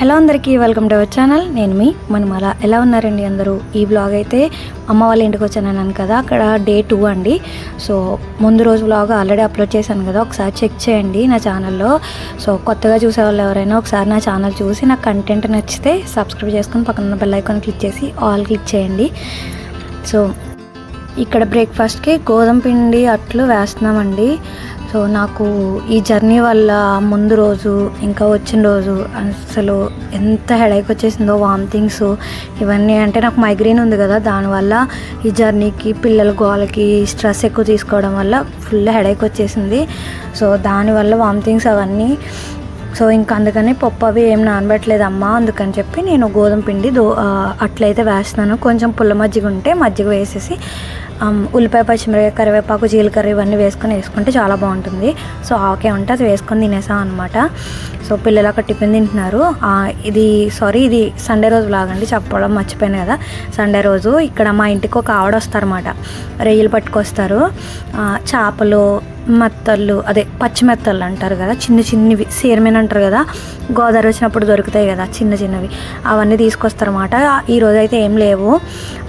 Hello అందరికీ welcome to our channel. నేను మీ మనం అలా ఎలా ఉన్నారండి అందరూ? ఈ బ్లాగ్ అయితే అమ్మ వాళ్ళ ఇంటికి వచ్చాను అన్నాను కదా అక్కడ డే టూ అండి. సో ముందు రోజు బ్లాగ్ ఆల్రెడీ అప్లోడ్ చేశాను కదా ఒకసారి చెక్ చేయండి నా ఛానల్లో సో కొత్తగా చూసే వాళ్ళు ఎవరైనా ఒకసారి నా ఛానల్ చూసి నా కంటెంట్ నచ్చితే సబ్స్క్రైబ్ చేసుకొని పక్కన బెల్ ఐకాన్ క్లిక్ చేసి ఆల్ క్లిక్ చేయండి. సో ఇక్కడ బ్రేక్ఫాస్ట్కి గోధుమ పిండి అట్లు వేస్తున్నామండి. సో నాకు ఈ జర్నీ వల్ల ముందు రోజు ఇంకా వచ్చిన రోజు అసలు ఎంత హెడేక్ వచ్చేసిందో వామిటింగ్స్ ఇవన్నీ అంటే నాకు మైగ్రేన్ ఉంది కదా దానివల్ల ఈ జర్నీకి పిల్లల గోలకి స్ట్రెస్ ఎక్కువ తీసుకోవడం వల్ల ఫుల్ హెడేక్ వచ్చేసింది. సో దానివల్ల వామిటింగ్స్ అవన్నీ సో ఇంకా అందుకని పప్పు అవి ఏం నానబెట్టలేదు అమ్మ అందుకని చెప్పి నేను గోధుమ పిండి దో అట్లయితే వేస్తున్నాను. కొంచెం పుల్ల మజ్జిగ ఉంటే మజ్జిగ వేసేసి ఉల్లిపాయ పచ్చిమిరపకాయ కరివేపాకు జీలకర్ర ఇవన్నీ వేసుకొని వేసుకుంటే చాలా బాగుంటుంది. సో ఆకే ఉంటే అది వేసుకొని తినేసాం అనమాట సో పిల్లలు అక్కడ టిఫిన్ తింటున్నారు. ఇది సారీ ఇది సండే రోజు లాగండి చెప్పడం మర్చిపోయాను కదా. సండే రోజు ఇక్కడ మా ఇంటికి ఒక ఆవిడ వస్తారన్నమాట. రొయ్యలు పట్టుకొస్తారు. చేపలు మెత్తళ్ళు అదే పచ్చి మెత్తళ్ళు అంటారు కదా చిన్న చిన్నవి సీరమేన్ అంటారు కదా గోదావరి వచ్చినప్పుడు దొరుకుతాయి కదా చిన్న చిన్నవి. అవన్నీ తీసుకొస్తారన్నమాట. ఈరోజు అయితే ఏం లేవు.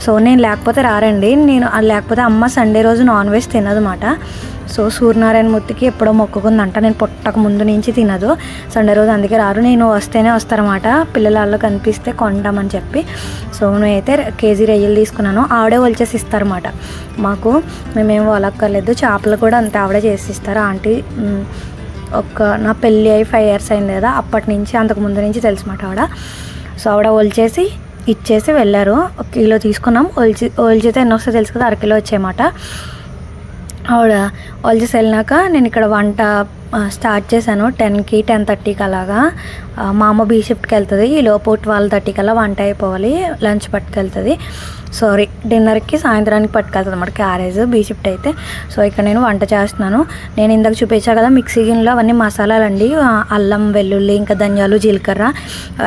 సో నేను లేకపోతే రారండి. నేను లేకపోతే అమ్మ సండే రోజు నాన్ వెజ్ తినదన్నమాట. సో సూర్యనారాయణ మూర్తికి ఎప్పుడో మొక్కుకుందంట. నేను పుట్టక ముందు నుంచి తినదు. సండే రోజు అందుకే రారు. నేను వస్తేనే వస్తారన్నమాట. పిల్లలు కనిపిస్తే కొంటామని చెప్పి. సో నేనైతే కేజీ రొయ్యలు తీసుకున్నాను. ఆవిడే వచ్చేసి ఇస్తారన్నమాట. మాకు మేమేం వలక్కర్లేదు. చేపలు కూడా అంతే ఆవిడే చేసి ఇస్తారు. ఆంటీ ఒక నా పెళ్ళి అయి ఫైవ్ ఇయర్స్ అయింది కదా అప్పటి నుంచి అంతకు ముందు నుంచి తెలుసు మాట ఆవిడ. సో ఆవిడ ఒలిచేసి ఇచ్చేసి వెళ్ళారు. ఒక కిలో తీసుకున్నాం. ఒలిచి ఒలిచితే ఎన్ని వస్తే తెలుసు కదా అరకిలో వచ్చాయన్నమాట. ఆవిడ ఆల్జీస్ వెళ్ళినాక నేను ఇక్కడ వంట స్టార్ట్ చేశాను. టెన్కి టెన్ థర్టీకి అలాగా. మా అమ్మ బీ షిఫ్ట్కి వెళ్తుంది. ఈ లోపు ట్వెల్వ్ థర్టీకి అలా వంట అయిపోవాలి. లంచ్ పట్టుకెళ్తుంది. సారీ డిన్నర్కి సాయంత్రానికి పట్టుకెళ్తుంది అనమాట క్యారేజ్ బీ షిఫ్ట్ అయితే. సో ఇక్కడ నేను వంట చేస్తున్నాను. నేను ఇందాక చూపించా కదా మిక్సీ గిన్నెలో అవన్నీ మసాలాలు అండి అల్లం వెల్లుల్లి ఇంకా ధనియాలు జీలకర్ర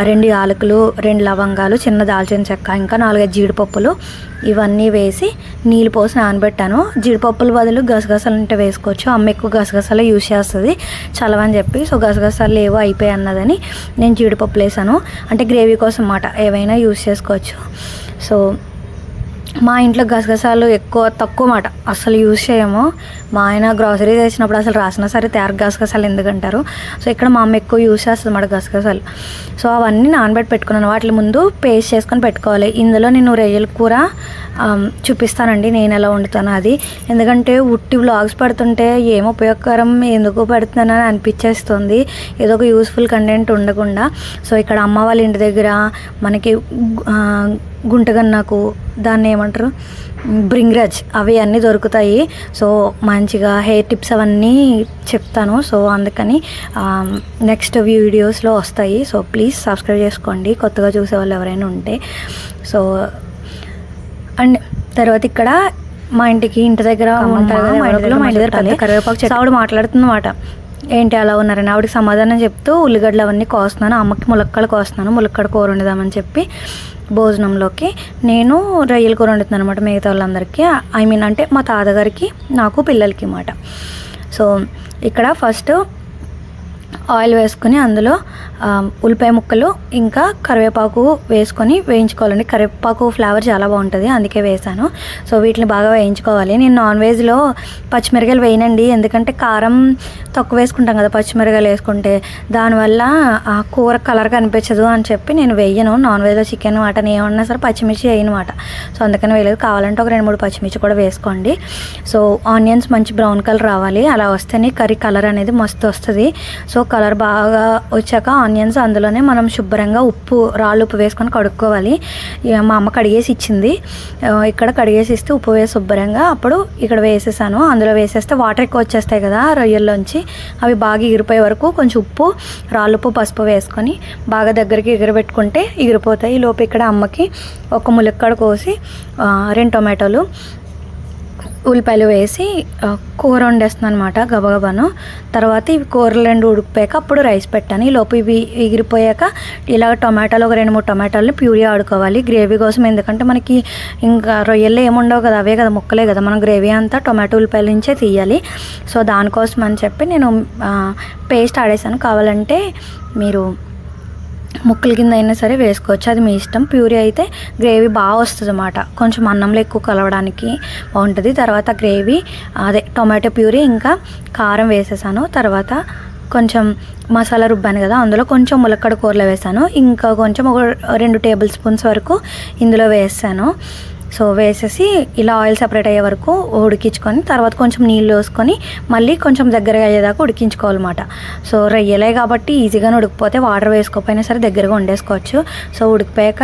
రెండు యాలకులు రెండు లవంగాలు చిన్న దాల్చిన చెక్క ఇంకా నాలుగైదు జీడిపప్పులు ఇవన్నీ వేసి నీళ్ళు పోసి నానబెట్టాను. జీడిపప్పుల బదులు గసగసాలు అంటే వేసుకోవచ్చు. అమ్మ ఎక్కువ గసగసాలు యూజ్ చేస్తుంది. చలవని చెప్పి సో గసగసాలు ఏవో అయిపోయాయి అన్నదని నేను జీడిపప్పులు వేసాను. అంటే గ్రేవీ కోసం అన్నమాట. ఏవైనా యూజ్ చేసుకోవచ్చు. సో మా ఇంట్లో గసగసాలు ఎక్కువ తక్కువ మాట అసలు యూజ్ చేయము. మా ఆయన గ్రాసరీ చేసినప్పుడు అసలు రాసినా సరే తయారు గసగసాలు ఎందుకంటారు? సో ఇక్కడ మా అమ్మ ఎక్కువ యూజ్ చేస్తుంది మాట గసగసాలు. సో అవన్నీ నానబెట్టి పెట్టుకున్నాను. వాటి ముందు పేస్ట్ చేసుకొని పెట్టుకోవాలి. ఇందులో నేను రొయ్యల కూర చూపిస్తానండి. నేను ఎలా వండుతాను అది. ఎందుకంటే ఉట్టి వ్లాగ్స్ పెడుతుంటే ఏం ఉపయోగకరం ఎందుకు పెడుతున్నానని అనిపించేస్తుంది. ఏదో ఒక యూస్ఫుల్ కంటెంట్ ఉండకుండా. సో ఇక్కడ అమ్మ వాళ్ళ ఇంటి దగ్గర మనకి గుంటగన్నాకు దాన్ని ఏమంటారు? బ్రింగ్రాజ్. అవి అన్నీ దొరుకుతాయి. సో మంచిగా హెయిర్ టిప్స్ అవన్నీ చెప్తాను. సో అందుకని నెక్స్ట్ వీడియోస్లో వస్తాయి. సో ప్లీజ్ సబ్స్క్రైబ్ చేసుకోండి. కొత్తగా చూసే వాళ్ళు ఎవరైనా ఉంటే. సో అండ్ తర్వాత ఇక్కడ మా ఇంటికి ఇంటి దగ్గర ఉంటారు కదా మా ఇంటి దగ్గర మా ఇంటి దగ్గర కరివేపాకు చెట్టు ఆవిడ మాట్లాడుతుందన్నమాట. ఏంటి అలా ఉన్నారని. ఆవిడకి సమాధానం చెప్తూ ఉల్లిగడ్డలు అవన్నీ కోస్తున్నాను. అమ్మకి ములక్కలు కోస్తున్నాను. ములక్కడ కూర వండుదామని చెప్పి. భోజనంలోకి నేను రొయ్యల కూర వండుతున్నాను అనమాట మిగతా వాళ్ళందరికీ. ఐ మీన్ అంటే మా తాతగారికి నాకు పిల్లలకి అన్నమాట. సో ఇక్కడ ఫస్ట్ ఆయిల్ వేసుకొని అందులో ఉల్లిపాయ ముక్కలు ఇంకా కరివేపాకు వేసుకొని వేయించుకోవాలండి. కరివేపాకు ఫ్లేవర్ చాలా బాగుంటుంది అందుకే వేసాను. సో వీటిని బాగా వేయించుకోవాలి. నేను నాన్ వెజ్లో పచ్చిమిరకాయలు వేయనండి. ఎందుకంటే కారం తక్కువ వేసుకుంటాం కదా పచ్చిమిరకాయలు వేసుకుంటే. దానివల్ల ఆ కూర కలర్ కనిపించదు అని చెప్పి నేను వేయను. నాన్ వెజ్లో చికెన్ మటన్ ఏమన్నా సరే పచ్చిమిర్చి వేయనమాట. సో అందుకని వేయలేదు. కావాలంటే ఒక రెండు మూడు పచ్చిమిర్చి కూడా వేసుకోండి. సో ఆనియన్స్ మంచి బ్రౌన్ కలర్ రావాలి. అలా వస్తేనే కర్రీ కలర్ అనేది మస్తు వస్తుంది. సో కలర్ బాగా వచ్చాక ఆనియన్స్ అందులోనే మనం శుభ్రంగా ఉప్పు రాళ్ళు ఉప్పు వేసుకొని కడుక్కోవాలి. ఇక మా అమ్మ కడిగేసి ఇచ్చింది. ఇక్కడ కడిగేసి ఇస్తే ఉప్పు వేసి శుభ్రంగా అప్పుడు ఇక్కడ వేసేసాను. అందులో వేసేస్తే వాటర్ ఎక్కువ వచ్చేస్తాయి కదా రొయ్యల్లోంచి. అవి బాగా ఎగిరిపోయే వరకు కొంచెం ఉప్పు రాళ్ళుప్పు పసుపు వేసుకొని బాగా దగ్గరికి ఎగిరబెట్టుకుంటే ఎగిరిపోతాయి ఈ లోపు ఇక్కడ అమ్మకి ఒక ములక్కడ కోసి రెండు టొమాటోలు ఉల్లిపాయలు వేసి కూర వండేస్తున్నాను అనమాట గబగబాను. తర్వాత ఇవి కూరలు రెండు ఉడికిపోయాక అప్పుడు రైస్ పెట్టాను. ఈ లోపు ఇవి ఎగిరిపోయాక ఇలా టొమాటోలు ఒక రెండు మూడు టొమాటోలని ప్యూరీ ఆడుకోవాలి. గ్రేవీ కోసం ఎందుకంటే మనకి ఇంకా రొయ్యల్లో ఏముండవు కదా అవే కదా ముక్కలే కదా. మనం గ్రేవీ అంతా టొమాటో ఉల్లిపాయల నుంచే తీయాలి. సో దానికోసం అని చెప్పి నేను పేస్ట్ ఆడేసాను. కావాలంటే మీరు ముక్కల కింద అయినా సరే వేసుకోవచ్చు. అది మీ ఇష్టం. ప్యూరీ అయితే గ్రేవీ బాగా వస్తుంది అన్నమాట కొంచెం అన్నంలో ఎక్కువ కలవడానికి బాగుంటుంది. తర్వాత గ్రేవీ అదే టొమాటో ప్యూరీ ఇంకా కారం వేసేసాను. తర్వాత కొంచెం మసాలా రుబ్బాను కదా అందులో కొంచెం ములక్కడ కూరలో వేసాను. ఇంకా కొంచెం ఒక రెండు టేబుల్ స్పూన్స్ వరకు ఇందులో వేసాను. సో వేసేసి ఇలా ఆయిల్ సపరేట్ అయ్యే వరకు ఉడికించుకొని తర్వాత కొంచెం నీళ్ళు వేసుకొని మళ్ళీ కొంచెం దగ్గరగా అయ్యేదాకా ఉడికించుకోవాలన్నమాట. సో రొయ్యలే కాబట్టి ఈజీగానే ఉడికిపోతే వాటర్ వేసుకోకపోయినా సరే దగ్గరగా వండేసుకోవచ్చు. సో ఉడికిపోయాక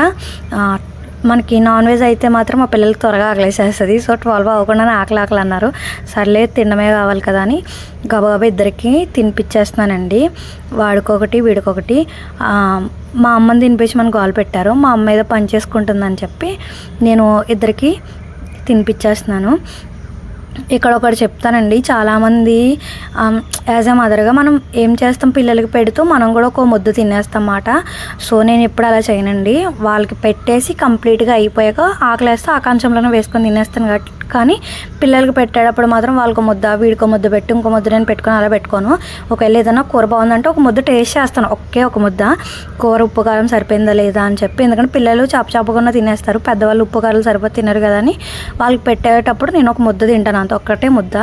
మనకి నాన్ వెజ్ అయితే మాత్రం మా పిల్లలకి త్వరగా ఆకలేసేస్తుంది. సో ట్వెల్వ్ అవ్వకుండానే ఆకలి ఆకలి అన్నారు సర్లే తినడమే కావాలి కదా అని గబగబా ఇద్దరికి తినిపించేస్తున్నానండి వాడికొకటి వీడికొకటి. మా అమ్మని తినిపించి మనకు గోలు పెట్టారు. మా అమ్మ ఏదో పని చేసుకుంటుందని చెప్పి నేను ఇద్దరికి తినిపించేస్తున్నాను ఇక్కడ ఒకటి చెప్తానండి. చాలామంది యాజ్ ఎ మదర్గా మనం ఏం చేస్తాం? పిల్లలకి పెడుతూ మనం కూడా ఒక ముద్ద తినేస్తాం అన్నమాట సో నేను ఎప్పుడు అలా చేయనండి. వాళ్ళకి పెట్టేసి కంప్లీట్గా అయిపోయాక ఆకలేస్తే ఆకాంక్షంలోనే వేసుకొని తినేస్తాను కాబట్టి కానీ పిల్లలకి పెట్టేటప్పుడు మాత్రం వాళ్ళకు ముద్ద వీడికో ముద్ద పెట్టి ఇంకో ముద్ద నేను పెట్టుకొని అలా పెట్టుకోను. ఒకవేళ ఏదైనా కూర బాగుందంటే ఒక ముద్ద టేస్ట్ చేస్తాను. ఒకే ఒక ముద్ద. కూర ఉప్పు కారం సరిపోయిందా లేదా అని చెప్పి. ఎందుకంటే పిల్లలు చాప చాపకుండా తినేస్తారు. పెద్దవాళ్ళు ఉప్పు కారాలు సరిపోతే తినరు కదా అని. వాళ్ళకి పెట్టేటప్పుడు నేను ఒక ముద్ద తింటాను అంత ఒక్కటే ముద్ద.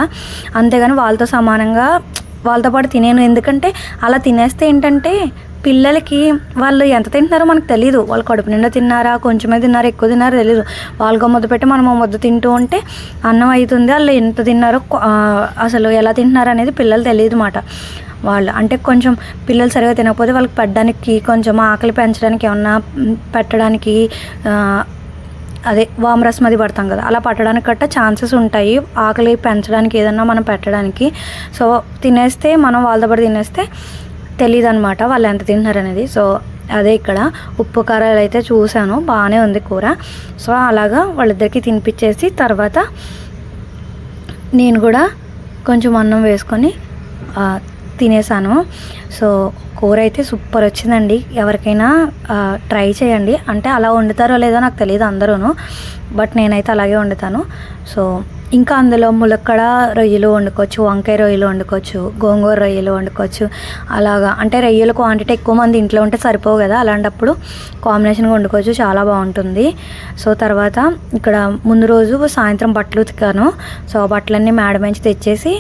అంతేగాని వాళ్ళతో సమానంగా వాళ్ళతో పాటు తినేను. ఎందుకంటే అలా తినేస్తే ఏంటంటే పిల్లలకి వాళ్ళు ఎంత తింటున్నారో మనకు తెలియదు వాళ్ళు కడుపు నిండా తిన్నారా కొంచెమే తిన్నారా ఎక్కువ తిన్నారో తెలియదు వాళ్ళకు ముద్ద పెట్టి మనం ముద్ద తింటూ ఉంటే అన్నం అవుతుంది వాళ్ళు ఎంత తిన్నారో అసలు ఎలా తింటున్నారో అనేది పిల్లలు తెలియదు మాట. వాళ్ళు అంటే కొంచెం పిల్లలు సరిగా తినకపోతే వాళ్ళకి పెట్టడానికి కొంచెం ఆకలి పెంచడానికి ఏమన్నా పెట్టడానికి అదే వామరసం అది పడతాం కదా అలా పట్టడానికి గట్ట ఛాన్సెస్ ఉంటాయి. ఆకలి పెంచడానికి ఏదన్నా మనం పెట్టడానికి. సో తినేస్తే మనం వాళ్ళతో పాటు తినేస్తే తెలియదు అనమాట వాళ్ళు ఎంత తిన్నారనేది సో అదే ఇక్కడ ఉప్పు కారాలు అయితే చూశాను బాగానే ఉంది కూర. సో అలాగా వాళ్ళిద్దరికి తినిపించేసి తర్వాత నేను కూడా కొంచెం అన్నం వేసుకొని తినేసాను. సో కూర అయితే సూపర్ వచ్చిందండి. ఎవరికైనా ట్రై చేయండి. అంటే అలా వండుతారో లేదో నాకు తెలియదు అందరూను. బట్ నేనైతే అలాగే వండుతాను. సో ఇంకా అందులో ములక్కడ రొయ్యలు వండుకోవచ్చు వంకాయ రొయ్యలు వండుకోవచ్చు గోంగూర రొయ్యలు వండుకోవచ్చు. అలాగా అంటే రొయ్యల క్వాంటిటీ ఎక్కువ మంది ఇంట్లో ఉంటే సరిపోవు కదా. అలాంటప్పుడు కాంబినేషన్గా వండుకోవచ్చు. చాలా బాగుంటుంది. సో తర్వాత ఇక్కడ ముందు రోజు సాయంత్రం బట్టలు ఉతికాను. సో ఆ బట్టలన్నీ మేడ తెచ్చేసి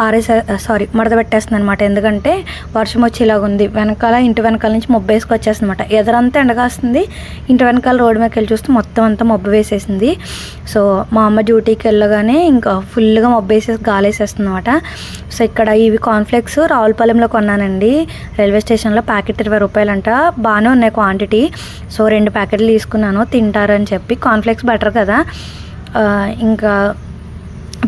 ఆరేసే సారీ మడత పెట్టేస్తుంది అనమాట ఎందుకంటే వర్షం వచ్చి ఉంది వెనకాల ఇంటి వెనకాల నుంచి మబ్బు వేసుకొచ్చేస్తుంది అనమాట ఎదరంతా ఎండగాస్తుంది ఇంటి వెనకాల రోడ్డు మీదకి వెళ్ళి చూస్తే మొత్తం అంతా మబ్బు వేసేసింది. సో మా అమ్మ డ్యూటీకి వెళ్ళగానే ఇంకా ఫుల్గా మబ్బు వేసేసి గాలేసేస్తుంది అనమాట సో ఇక్కడ ఇవి కాన్ఫ్లెక్స్ రావులపాలెంలో కొన్నానండి. రైల్వే స్టేషన్లో ప్యాకెట్ ఇరవై రూపాయలంట. బాగానే ఉన్నాయి క్వాంటిటీ సో రెండు ప్యాకెట్లు తీసుకున్నాను. తింటారని చెప్పి. కాన్ఫ్లెక్స్ బెటర్ కదా. ఇంకా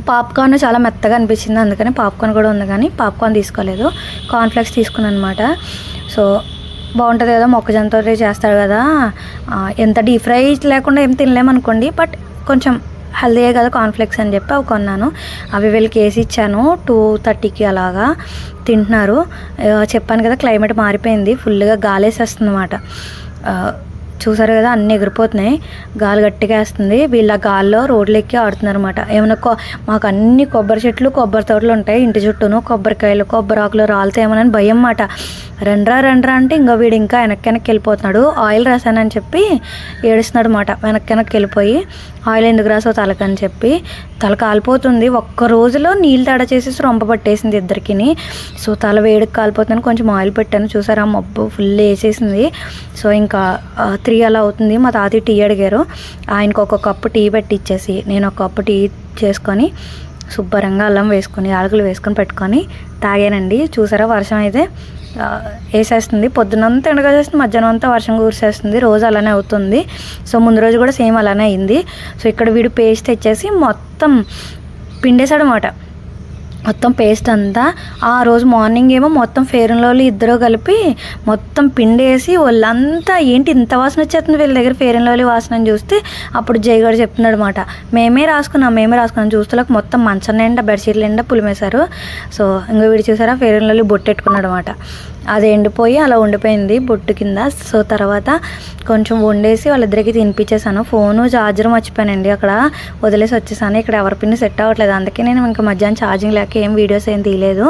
పాప్కార్న్ చాలా మెత్తగా అనిపించింది. అందుకని పాప్కార్న్ కూడా ఉంది కానీ పాప్కార్న్ తీసుకోలేదు. కార్న్ఫ్లెక్స్ తీసుకున్నాను అనమాట సో బాగుంటుంది కదా మొక్కజొన్నతో చేస్తారు కదా. ఎంత డీప్ ఫ్రై లేకుండా ఏం తినలేమనుకోండి బట్ కొంచెం హెల్దీయే కదా కార్న్ఫ్లెక్స్ అని చెప్పి అవి కొన్నాను. అవి వీళ్ళకి వేసి ఇచ్చాను. టూ థర్టీకి అలాగా తింటున్నారు. చెప్పాను కదా క్లైమేట్ మారిపోయింది. ఫుల్గా గాలేసేస్తుంది అనమాట చూసారు కదా అన్నీ ఎగిరిపోతున్నాయి. గాలి గట్టిగా వేస్తుంది. వీళ్ళ గాల్లో రోడ్లు ఎక్కి ఆడుతున్నారు అనమాట ఏమైనా కొ మాకు అన్ని కొబ్బరి చెట్లు కొబ్బరి తోటలు ఉంటాయి ఇంటి చుట్టూను. కొబ్బరికాయలు కొబ్బరి ఆకులు రాలుతాయేమోనని భయం మాట రండ్రా రండ్రా అంటే ఇంకా వీడు ఇంకా వెనక్కి వెనక్కి వెళ్ళిపోతున్నాడు. ఆయిల్ రాశానని చెప్పి ఏడుస్తున్నాడు అనమాట వెనక్కి వెనక్కి వెళ్ళిపోయి ఆయిల్ ఎందుకు రాసావు తలకని చెప్పి తల కాలిపోతుంది. ఒక్క రోజులో నీళ్ళు తడ చేసేసి రొంప పట్టేసింది ఇద్దరికిని. సో తల వేడికి కాలిపోతుందని కొంచెం ఆయిల్ పెట్టాను. చూసారా మబ్బు ఫుల్ వేసేసింది. సో ఇంకా త్రీ అలా అవుతుంది. మా తాతయ్య టీ అడిగారు. ఆయనకు ఒక కప్పు టీ పెట్టి ఇచ్చేసి నేను ఒక కప్పు టీ చేసుకొని శుభ్రంగా అల్లం వేసుకొని ఆలుగులు వేసుకొని పెట్టుకొని తాగానండి. చూసారా వర్షం అయితే వేసేస్తుంది. పొద్దునంతా ఎండగా చేస్తుంది మధ్యాహ్నం అంతా వర్షం కురిసేస్తుంది. రోజు అలానే అవుతుంది. సో ముందు రోజు కూడా సేమ్ అలానే అయింది. సో ఇక్కడ వీడు పేస్ట్ తెచ్చేసి మొత్తం పిండేశాడు అనమాట మొత్తం పేస్ట్ అంతా. ఆ రోజు మార్నింగ్ ఏమో మొత్తం ఫేర్ అండ్ లవ్లీ ఇద్దరు కలిపి మొత్తం పిండేసి వాళ్ళంతా ఏంటి ఇంత వాసన వచ్చేస్తుంది వీళ్ళ దగ్గర ఫేర్ అండ్ లవ్లీ వాసన అని చూస్తే అప్పుడు జయగాడు చెప్తున్నాడు అనమాట మేమే రాసుకున్నాం మేమే రాసుకున్నాం. చూస్తలకు మొత్తం మంచం నిండా బెడ్షీట్లు నిండా పులిమేశారు. సో ఇంకా వీడు చూసారా? ఫేర్ అండ్ లవ్లీ బొట్టెట్టుకున్నాడు అనమాట అది ఎండిపోయి అలా ఉండిపోయింది బొట్టు కింద. సో తర్వాత కొంచెం వండేసి వాళ్ళిద్దరికి తినిపించేసాను ఫోను చార్జర్ మర్చిపోయానండి. అక్కడ వదిలేసి వచ్చేసాను. ఇక్కడ ఎవరి పిన్ని సెట్ అవ్వట్లేదు. అందుకే నేను ఇంకా మధ్యాహ్నం ఛార్జింగ్ లేక ఏం వీడియోస్ ఏం తీయలేదు.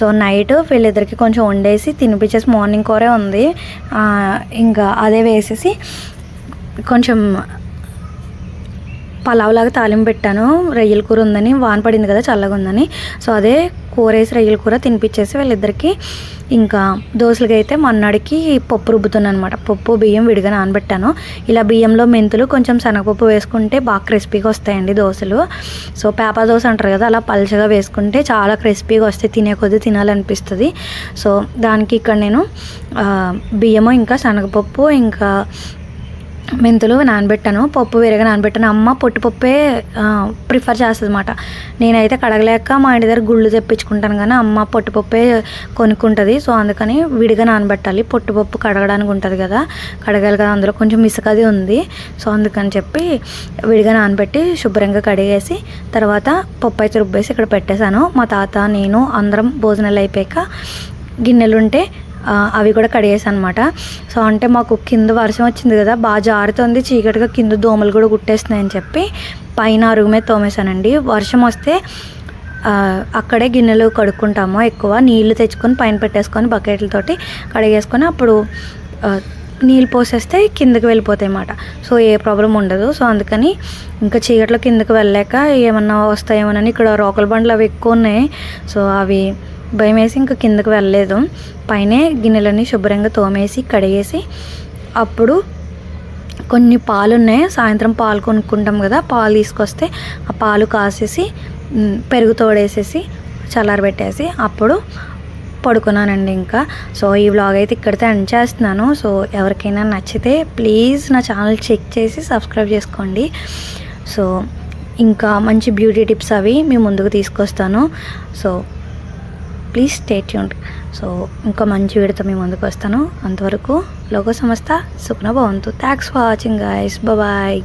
సో నైట్ వీళ్ళిద్దరికి కొంచెం వండేసి తినిపించేసి మార్నింగ్ కూరే ఉంది. ఇంకా అదే వేసేసి కొంచెం పలావ్లాగా తాలింపు పెట్టాను. రొయ్యల కూర ఉందని వాన పడింది కదా చల్లగా ఉందని సో అదే కూర వేసి రొయ్యల కూర తినిపించేసి వీళ్ళిద్దరికి ఇంకా దోశలకి అయితే మన్నాడికి పప్పు రుబ్బుతున్నాను అనమాట పప్పు బియ్యం విడిగా నానబెట్టాను. ఇలా బియ్యంలో మెంతులు కొంచెం శనగపప్పు వేసుకుంటే బాగా క్రిస్పీగా వస్తాయండి దోశలు సో పేపర్ దోశ అంటారు కదా అలా పలుచగా వేసుకుంటే చాలా క్రిస్పీగా వస్తాయి తినే కొద్దీ తినాలనిపిస్తుంది. సో దానికి ఇక్కడ నేను బియ్యము ఇంకా శనగపప్పు ఇంకా మెంతులు నానబెట్టాను పప్పు వేరేగా నానబెట్టాను. అమ్మ పొట్టుపప్పే ప్రిఫర్ చేస్తుంది అనమాట నేనైతే కడగలేక మా ఇంటి దగ్గర గుళ్ళు తెప్పించుకుంటాను కానీ అమ్మ పొట్టుపప్పే కొనుక్కుంటుంది. సో అందుకని విడిగా నానబెట్టాలి. పొట్టుపప్పు కడగడానికి ఉంటుంది కదా కడగాలి కదా అందులో కొంచెం ఇసుకది ఉంది. సో అందుకని చెప్పి విడిగా నానబెట్టి శుభ్రంగా కడిగేసి తర్వాత పప్పు అయితే రుబ్బేసి ఇక్కడ పెట్టేశాను. మా తాత నేను అందరం భోజనాలు అయిపోయాక గిన్నెలు ఉంటే అవి కూడా కడిగేసాను అనమాట సో అంటే మాకు కింద వర్షం వచ్చింది కదా బాగా జారుతుంది చీకటిగా కింద దోమలు కూడా గుట్టేస్తున్నాయని చెప్పి పైన అరుగు మీద తోమేశానండి. వర్షం వస్తే అక్కడే గిన్నెలు కడుక్కుంటాము ఎక్కువ. నీళ్ళు తెచ్చుకొని పైన పెట్టేసుకొని బకెట్లతోటి కడిగేసుకొని అప్పుడు నీళ్ళు పోసేస్తే కిందకి వెళ్ళిపోతాయి అన్నమాట సో ఏ ప్రాబ్లం ఉండదు. సో అందుకని ఇంకా చీకట్లో కిందకి వెళ్ళలేక ఏమన్నా వస్తాయేమోనని ఇక్కడ రోకల బండ్లు అవి ఎక్కువ ఉన్నాయి. సో అవి భయం వేసి ఇంకా కిందకి వెళ్ళలేదు. పైనే గిన్నెలన్నీ శుభ్రంగా తోమేసి కడిగేసి అప్పుడు కొన్ని పాలు ఉన్నాయి సాయంత్రం పాలు కొనుక్కుంటాం కదా పాలు తీసుకొస్తే ఆ పాలు కాసేసి పెరుగు తోడేసేసి చల్లారబెట్టేసి అప్పుడు పడుకున్నానండి ఇంకా. సో ఈ వ్లాగ్ అయితే ఇక్కడితే ఎండ్ చేస్తున్నాను. సో ఎవరికైనా నచ్చితే ప్లీజ్ నా ఛానల్ చెక్ చేసి సబ్స్క్రైబ్ చేసుకోండి. సో ఇంకా మంచి బ్యూటీ టిప్స్ అవి మీ ముందుకు తీసుకొస్తాను. So please stay tuned. So ఇంకా మంచి వీడితో మీ ముందుకు వస్తాను. అంతవరకు లోక సంస్థ సుఖ్న భవంతు. Thanks for watching guys bye